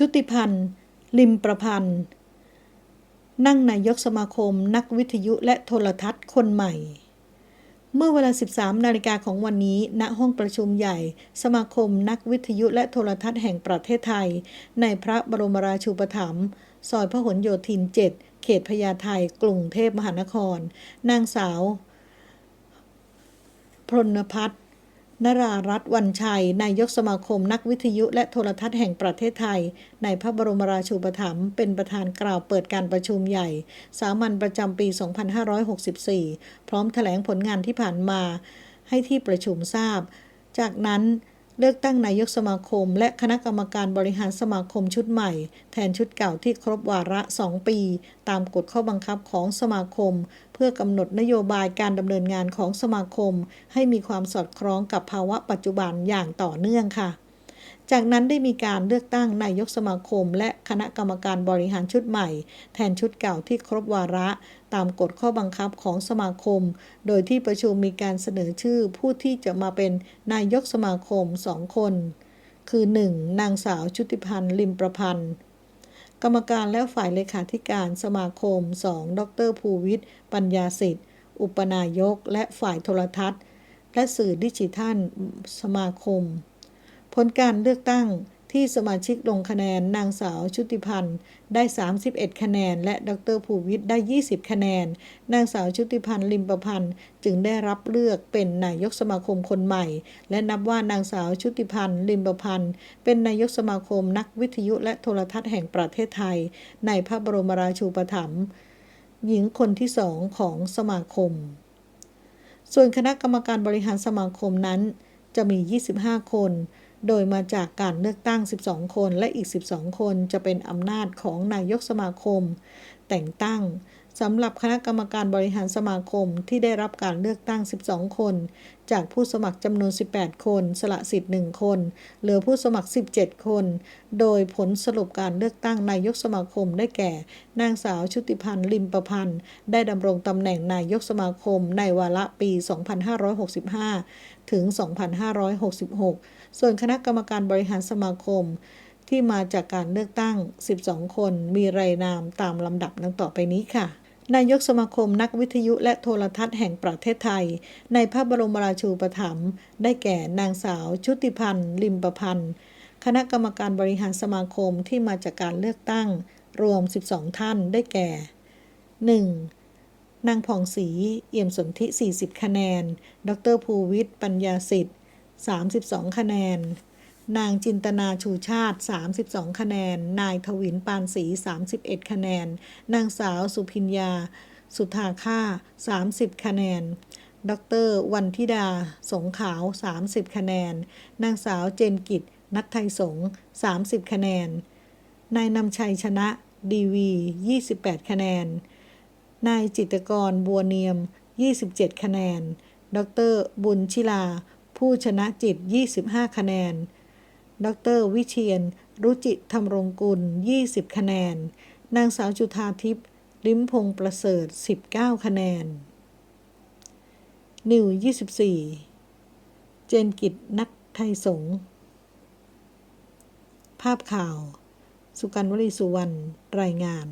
ชุติพันธ์ ลิมประพันธ์ นั่งนายกสมาคมนักวิทยุและโทรทัศน์คนใหม่ เมื่อเวลา 13 นาฬิกาของวันนี้ ณ ห้องประชุมใหญ่ สมาคมนักวิทยุและโทรทัศน์แห่งประเทศไทย ในพระบรมราชูปถัมภ์ ซอยพหลโยธิน 7 เขตพญาไทกรุงเทพมหานคร นางสาวพรณพัฒน์ นรารัตน์วันชัย นายกสมาคม นักวิทยุและโทรทัศน์แห่งประเทศไทย ในพระบรมราชูปถัมภ์เป็นประธานกล่าวเปิดการประชุมใหญ่ สามัญประจำปี 2564 พร้อมแถลงผลงานที่ผ่านมาให้ที่ประชุมทราบ จากนั้น เลือกตั้งนายกสมาคม และคณะกรรมการบริหารสมาคมชุดใหม่ แทนชุดเก่าที่ครบวาระ 2 ปี ตามกฎข้อบังคับของสมาคม เพื่อกำหนดนโยบายการดำเนินงานของสมาคม ให้มีความสอดคล้องกับภาวะปัจจุบันอย่างต่อเนื่องค่ะ จากนั้นได้มีการเลือกตั้งนายกสมาคม และคณะกรรมการบริหารชุดใหม่ แทนชุดเก่าที่ครบวาระ ตามกฎข้อบังคับของสมาคม โดยที่ประชุมมีการเสนอชื่อผู้ที่จะมาเป็นนายกสมาคมสองคน คือ 1. นางสาวชุติพันธ์ลิมประพันธ์กรรมการและฝ่ายเลขาธิการสมาคม 2. ดรภูวิทย์ ปัญญาสิทธิ์ อุปนายก และฝ่ายโทรทัศน์ และสื่อดิจิทัลสมาคม ลการเลือกตั้งที่สมาชิกลงคะแนนนางสาวชุติพันธ์ได้ 31 คะแนน และดรภูวิทย์ได้ 20 คะแนน นางสาวชุติพันธ์ลิมประพันธ์จึงได้รับเลือกเป็นนายกสมาคมคนใหม่ และนับว่านางสาวชุติพันธ์ลิมประพันธ์เป็นนายกสมาคมนักวิทยุและโทรทัศน์แห่งประเทศไทย ในพระบรมราชูปถัมภ์หญิงคนที่สองของสมาคม ส่วนคณะกรรมการบริหารสมาคมนั้นจะมี 25 คน โดยมาจากการเลือกตั้ง 12 คน และอีก 12 คนจะเป็นอำนาจของนายกสมาคม แต่งตั้ง สำหรับคณะกรรมการบริหารสมาคมที่ได้รับการเลือกตั้ง 12 คน จากผู้สมัครจำนวน 18 คน สละสิทธิ์ 1 คน เหลือผู้สมัคร 17 คน โดยผลสรุปการเลือกตั้งนายกสมาคมได้แก่ นางสาวชุติพันธ์ลิมประพันธ์ ได้ดำรงตำแหน่งนายกสมาคมในวาระปี 2565 ถึง 2566 ส่วนคณะกรรมการบริหารสมาคมที่มาจากการเลือกตั้ง 12 คน มีรายนามตามลำดับดังต่อไปนี้ค่ะ นายกสมาคมนักวิทยุและโทรทัศน์แห่งประเทศไทย ในพระบรมราชูปถัมภ์ได้แก่นางสาวชุติพันธ์ลิมประพันธ์ คณะกรรมการบริหารสมาคมที่มาจากการเลือกตั้ง รวม 12 ท่านได้แก่ 1. นางผ่องศรีเอี่ยมสนธิ 40 คะแนน ดรภูวิทย์ ปัญญาสิทธิ์ 32 คะแนน นางจินตนาชูชาติ 32 คะแนน นายทวินปานศรี31 คะแนน นางสาวสุพิญญา สุธาค่า 30 คะแนน ดรวันธิดา สงขาว 30 คะแนน นางสาวเจนกิจ นัทไทยสง 30 คะแนน นายนำชัยชนะ ดีวี 28 คะแนน นายจิตกรบัวเนียม 27 คะแนน ดรบุญชิลา ผู้ชนะจิต 25 คะแนน ดร วิเชียน รุจิธรรมรงกุล 20 คะแนน นางสาวจุธาทิพย์ ลิมพงประเสริฐ 19 คะแนน นิว 24 เจนกิจนัทไทยสงภาพข่าว สุกันวลีสุวรรณ รายงาน